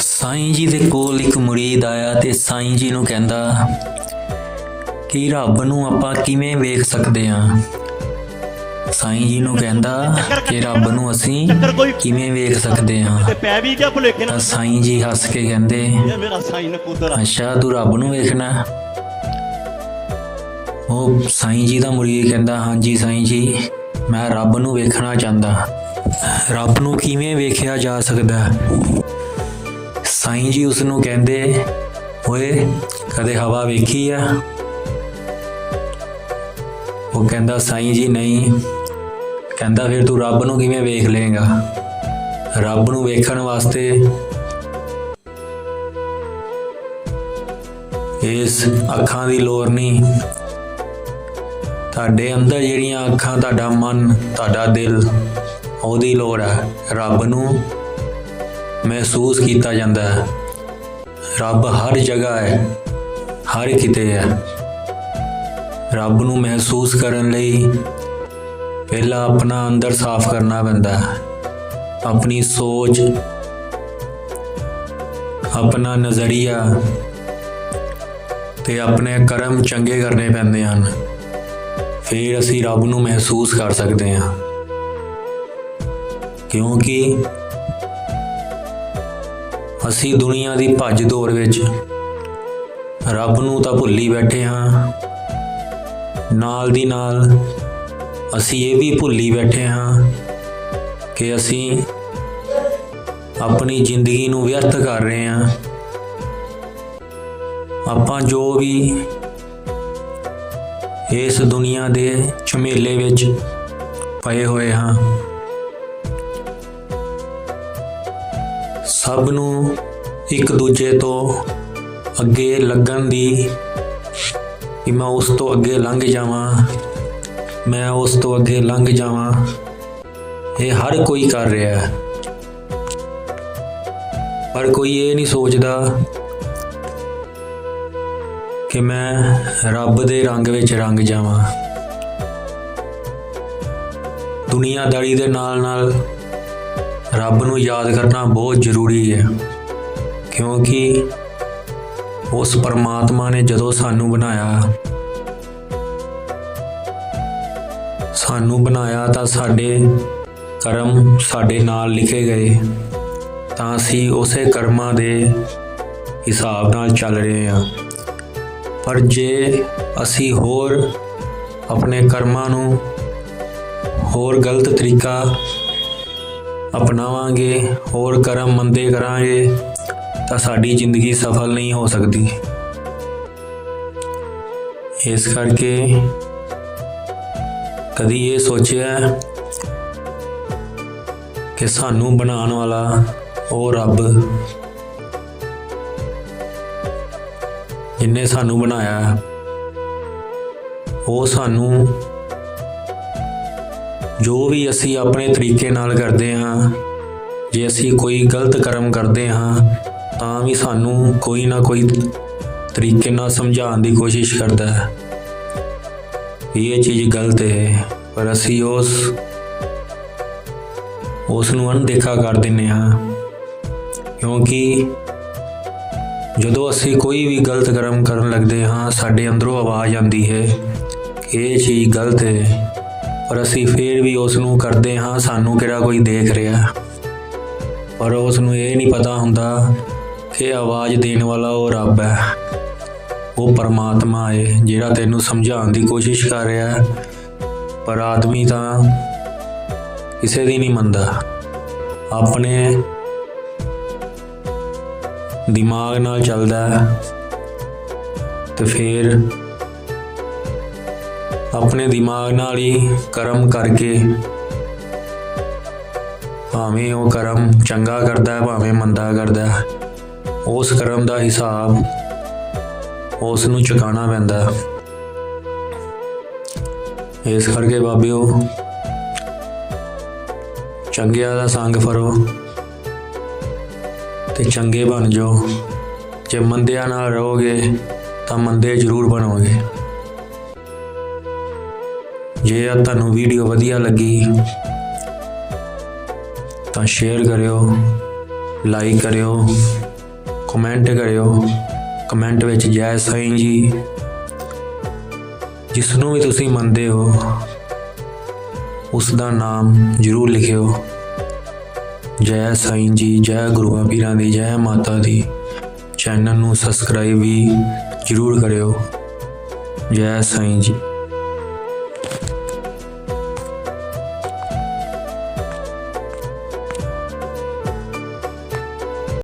ਸਾਈਂ ਜੀ ਦੇ ਕੋਲ ਇੱਕ ਮੁਰੀਦ ਆਇਆ ਤੇ ਸਾਈਂ ਜੀ ਨੂੰ ਕਹਿੰਦਾ ਕਿ ਰੱਬ ਨੂੰ ਆਪਾਂ ਕਿਵੇਂ ਵੇਖ ਸਕਦੇ ਹਾਂ ਸਾਈਂ ਜੀ ਨੂੰ ਕਹਿੰਦਾ ਕਿ ਰੱਬ ਨੂੰ ਅਸੀਂ ਕਿਵੇਂ ਵੇਖ ਸਕਦੇ ਹਾਂ ਪੈ ਵੀ ਗਿਆ ਭੁਲੇਖੇ ਨਾਲ। ਸਾਈਂ ਜੀ ਹੱਸ ਕੇ ਕਹਿੰਦੇ ਇਹ ਮੇਰਾ ਸਾਈਂ ਨਕੂਦਰ ਆ। ਅੱਛਾ ਤੂੰ ਰੱਬ ਨੂੰ ਵੇਖਣਾ? ਉਹ ਸਾਈਂ ਜੀ ਦਾ ਮੁਰੀਦ ਕਹਿੰਦਾ ਹਾਂਜੀ ਸਾਈਂ ਜੀ ਮੈਂ ਰੱਬ ਨੂੰ ਵੇਖਣਾ ਚਾਹੁੰਦਾ। ਰੱਬ ਨੂੰ ਕਿਵੇਂ ਵੇਖਿਆ ਜਾ ਸਕਦਾ? ਹੈ? ਸਾਈਂ ਜੀ ਉਸ ਨੂੰ ਕਹਿੰਦੇ, ਓਏ, ਕਦੇ ਹਵਾ ਵੇਖੀ ਆ? ਉਹ ਕਹਿੰਦਾ, ਸਾਈਂ ਜੀ, ਨਹੀਂ। ਕਹਿੰਦਾ, ਫਿਰ ਤੂੰ ਰੱਬ ਨੂੰ ਕਿਵੇਂ ਵੇਖ ਲੇਗਾ ਰੱਬ ਨੂੰ ਵੇਖਣ ਵਾਸਤੇ ਇਸ ਅੱਖਾਂ ਦੀ ਲੋੜ ਨਹੀਂ। ਤੁਹਾਡੇ ਅੰਦਰ ਜਿਹੜੀਆਂ ਅੱਖਾਂ, ਤੁਹਾਡਾ ਮਨ, ਤੁਹਾਡਾ ਦਿਲ, ਉਹਦੀ ਲੋੜ ਹੈ ਰੱਬ ਨੂੰ ਮਹਿਸੂਸ ਕੀਤਾ ਜਾਂਦਾ ਹੈ। ਰੱਬ ਹਰ ਜਗ੍ਹਾ ਹੈ, ਹਰ ਕਿਤੇ ਹੈ। ਰੱਬ ਨੂੰ ਮਹਿਸੂਸ ਕਰਨ ਲਈ ਪਹਿਲਾਂ ਆਪਣਾ ਅੰਦਰ ਸਾਫ਼ ਕਰਨਾ ਪੈਂਦਾ ਹੈ। ਆਪਣੀ ਸੋਚ, ਆਪਣਾ ਨਜ਼ਰੀਆ ਤੇ ਆਪਣੇ ਕਰਮ ਚੰਗੇ ਕਰਨੇ ਪੈਂਦੇ ਹਨ। ਫਿਰ ਅਸੀਂ ਰੱਬ ਨੂੰ ਮਹਿਸੂਸ ਕਰ ਸਕਦੇ ਹਾਂ। ਕਿਉਂਕਿ ਅਸੀਂ ਦੁਨੀਆ ਦੀ ਭੱਜ ਦੌੜ ਵਿੱਚ ਰੱਬ ਨੂੰ ਤਾਂ ਭੁੱਲੀ ਬੈਠੇ ਹਾਂ। ਨਾਲ ਦੀ ਨਾਲ ਅਸੀਂ ਇਹ ਵੀ ਭੁੱਲੀ ਬੈਠੇ ਹਾਂ ਕਿ ਅਸੀਂ ਆਪਣੀ ਜ਼ਿੰਦਗੀ ਨੂੰ ਵਿਅਰਥ ਕਰ ਰਹੇ ਹਾਂ। ਆਪਾਂ ਜੋ ਵੀ ਇਸ ਦੁਨੀਆ ਦੇ ਝਮੇਲੇ ਵਿੱਚ ਪਏ ਹੋਏ ਹਾਂ। ਸਭ ਨੂੰ ਇੱਕ ਦੂਜੇ ਤੋਂ ਅੱਗੇ ਲੱਗਣ ਦੀ ਕਿ ਮੈਂ ਉਸ ਤੋਂ ਅੱਗੇ ਲੰਘ ਜਾਵਾਂ, ਮੈਂ ਉਸ ਤੋਂ ਅੱਗੇ ਲੰਘ ਜਾਵਾਂ। ਇਹ ਹਰ ਕੋਈ ਕਰ ਰਿਹਾ ਹੈ। ਪਰ ਕੋਈ ਇਹ ਨਹੀਂ ਸੋਚਦਾ ਕਿ ਮੈਂ ਰੱਬ ਦੇ ਰੰਗ ਵਿੱਚ ਰੰਗ ਜਾਵਾਂ। ਦੁਨੀਆਦਾਰੀ ਦੇ ਨਾਲ ਨਾਲ ਰੱਬ ਨੂੰ ਯਾਦ ਕਰਨਾ ਬਹੁਤ ਜ਼ਰੂਰੀ ਹੈ, ਕਿਉਂਕਿ ਉਸ ਪਰਮਾਤਮਾ ਨੇ ਜਦੋਂ ਸਾਨੂੰ ਬਣਾਇਆ ਸਾਨੂੰ ਬਣਾਇਆ ਤਾਂ ਸਾਡੇ ਕਰਮ ਸਾਡੇ ਨਾਲ ਲਿਖੇ ਗਏ, ਤਾਂ ਅਸੀਂ ਉਸੇ ਕਰਮਾਂ ਦੇ ਹਿਸਾਬ ਨਾਲ ਚੱਲ ਰਹੇ ਹਾਂ। ਪਰ ਜੇ ਅਸੀਂ ਹੋਰ ਆਪਣੇ ਕਰਮਾਂ ਨੂੰ ਹੋਰ ਗਲਤ ਤਰੀਕਾ ਅਪਣਾਵਾਂਗੇ, ਹੋਰ ਕਰਮ ਮੰਦੇ ਕਰਾਂਗੇ, ਤਾਂ ਸਾਡੀ ਜ਼ਿੰਦਗੀ ਸਫਲ ਨਹੀਂ ਹੋ ਸਕਦੀ। ਇਸ ਕਰਕੇ ਕਦੀ ਇਹ ਸੋਚਿਆ ਕਿ ਸਾਨੂੰ ਬਣਾਉਣ ਵਾਲਾ ਉਹ ਰੱਬ ਜਿਨੇ ਸਾਨੂੰ ਬਣਾਇਆ, ਉਹ ਸਾਨੂੰ ਜੋ ਵੀ ਅਸੀਂ ਆਪਣੇ ਤਰੀਕੇ ਨਾਲ ਕਰਦੇ ਹਾਂ, ਜੇ ਅਸੀਂ ਕੋਈ ਗਲਤ ਕਰਮ ਕਰਦੇ ਹਾਂ, ਤਾਂ ਵੀ ਸਾਨੂੰ ਕੋਈ ਨਾ ਕੋਈ ਤਰੀਕੇ ਨਾਲ ਸਮਝਾਉਣ ਦੀ ਕੋਸ਼ਿਸ਼ ਕਰਦਾ ਹੈ। ਵੀ ਇਹ ਚੀਜ਼ ਗਲਤ ਹੈ, ਪਰ ਅਸੀਂ ਉਸ ਉਸ ਨੂੰ ਅਣਦੇਖਾ ਕਰ ਦਿੰਦੇ ਹਾਂ। ਕਿਉਂਕਿ ਜਦੋਂ ਅਸੀਂ ਕੋਈ ਵੀ ਗਲਤ ਕਰਮ ਕਰਨ ਲੱਗਦੇ ਹਾਂ, ਸਾਡੇ ਅੰਦਰੋਂ ਆਵਾਜ਼ ਆਉਂਦੀ ਹੈ ਇਹ ਚੀਜ਼ ਗਲਤ ਹੈ। ਪਰ ਅਸੀਂ ਫੇਰ ਵੀ ਉਸ ਨੂੰ ਕਰਦੇ ਹਾਂ, ਸਾਨੂੰ ਕਿਹੜਾ ਕੋਈ ਦੇਖ ਰਿਹਾ। ਪਰ ਉਸ ਨੂੰ ਇਹ ਨਹੀਂ ਪਤਾ ਹੁੰਦਾ ਕਿ ਆਵਾਜ਼ ਦੇਣ ਵਾਲਾ ਉਹ ਰੱਬ ਹੈ। ਉਹ ਪਰਮਾਤਮਾ ਹੈ, ਜਿਹੜਾ ਤੈਨੂੰ ਸਮਝਾਉਣ ਦੀ ਕੋਸ਼ਿਸ਼ ਕਰ ਰਿਹਾ ਹੈ। ਪਰ ਆਦਮੀ ਤਾਂ ਕਿਸੇ ਦੀ ਨਹੀਂ ਮੰਨਦਾ। ਆਪਣੇ ਦਿਮਾਗ ਨਾਲ ਚੱਲਦਾ ਹੈ ਤੇ ਫਿਰ ਆਪਣੇ ਦਿਮਾਗ ਨਾਲ ਹੀ ਕਰਮ ਕਰਕੇ ਭਾਵੇਂ ਉਹ ਕਰਮ ਚੰਗਾ ਕਰਦਾ ਹੈ, ਭਾਵੇਂ ਮੰਦਾ ਕਰਦਾ ਹੈ, ਉਸ ਕਰਮ ਦਾ ਹਿਸਾਬ ਉਸ ਨੂੰ ਚੁਕਾਉਣਾ ਪੈਂਦਾ ਇਸ ਕਰਕੇ ਬਾਬਿਓ, ਚੰਗਿਆਂ ਦਾ ਸੰਗ ਫਰੋ ਤੇ ਚੰਗੇ ਬਣ ਜਾਓ। ਜੇ ਮੰਦਿਆਂ ਨਾਲ ਰਹੋਗੇ ਤਾਂ ਮੰਦੇ ਜ਼ਰੂਰ ਬਣੋਗੇ। ਜੇ ਆ ਤੁਹਾਨੂੰ ਵੀਡੀਓ ਵਧੀਆ ਲੱਗੀ ਤਾਂ ਸ਼ੇਅਰ ਕਰਿਓ ਲਾਈਕ ਕਰਿਓ ਕਮੈਂਟ ਕਰਿਓ। ਕਮੈਂਟ ਵਿੱਚ ਜੈ ਸਾਈਂ ਜੀ ਜਿਸ ਨੂੰ ਵੀ ਤੁਸੀਂ ਮੰਨਦੇ ਹੋ ਉਸ ਦਾ ਨਾਮ ਜ਼ਰੂਰ ਲਿਖਿਓ। ਜੈ ਸਾਈਂ ਜੀ, ਜੈ ਗੁਰੂਆਂ ਪੀਰਾਂ ਦੀ, ਜੈ ਮਾਤਾ ਦੀ ਚੈਨਲ ਨੂੰ ਸਬਸਕ੍ਰਾਈਬ ਵੀ ਜ਼ਰੂਰ ਕਰਿਓ। ਜੈ ਸਾਈਂ ਜੀ।